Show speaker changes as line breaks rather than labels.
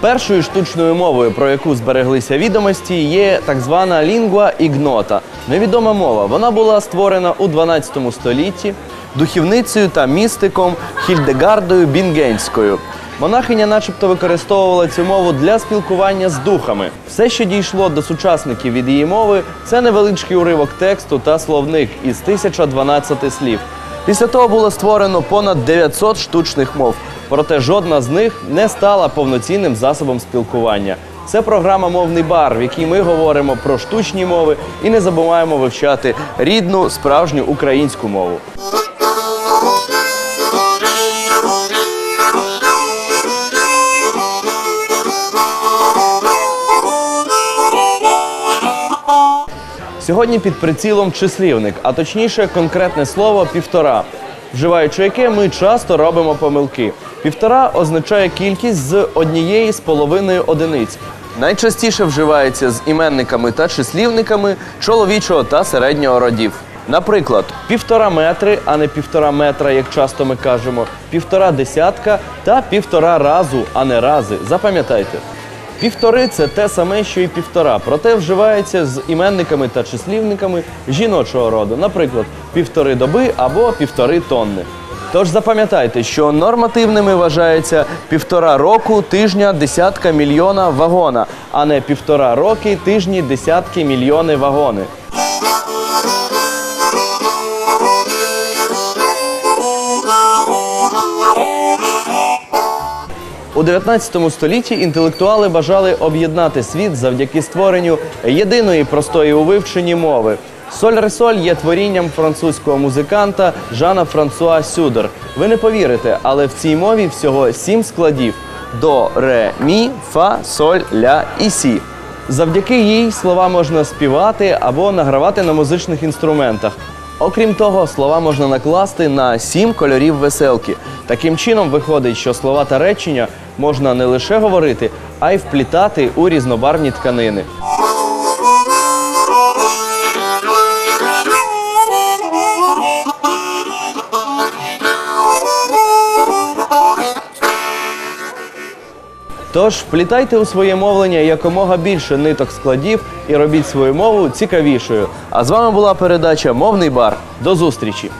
Першою штучною мовою, про яку збереглися відомості, є так звана лінгва ігнота. Невідома мова. Вона була створена у 12 столітті духівницею та містиком Хільдегардою Бінгенською. Монахиня, начебто, використовувала цю мову для спілкування з духами. Все, що дійшло до сучасників від її мови, це невеличкий уривок тексту та словник із 1012 слів. Після того було створено понад 900 штучних мов, проте жодна з них не стала повноцінним засобом спілкування. Це програма Мовний бар, в якій ми говоримо про штучні мови і не забуваємо вивчати рідну справжню українську мову. Сьогодні під прицілом числівник, а точніше конкретне слово півтора, вживаючи яке ми часто робимо помилки. Півтора означає кількість з однієї з половиною одиниць. Найчастіше вживається з іменниками та числівниками чоловічого та середнього родів. Наприклад, півтора метри, а не півтора метра, як часто ми кажемо, півтора десятка та півтора разу, а не рази. Запам'ятайте. Півтори це те саме, що і півтора, проте вживається з іменниками та числівниками жіночого роду, наприклад, півтори доби або півтори тонни. Тож запам'ятайте, що нормативними вважається півтора року, тижня, десятка, мільйона вагона, а не півтора роки, тижні, десятки, мільйони вагони. У 19 столітті інтелектуали бажали об'єднати світ завдяки створенню єдиної простої у вивченні мови. Соль ресоль є творінням французького музиканта Жана Франсуа Сюдер. Ви не повірите, але в цій мові всього сім складів: до, ре, мі, фа, соль, ля і сі. Завдяки їй слова можна співати або награвати на музичних інструментах. Окрім того, слова можна накласти на сім кольорів веселки. Таким чином виходить, що слова та речення можна не лише говорити, а й вплітати у різнобарвні тканини. Тож вплітайте у своє мовлення якомога більше ниток складів і робіть свою мову цікавішою. А з вами була передача Мовний бар. До зустрічі!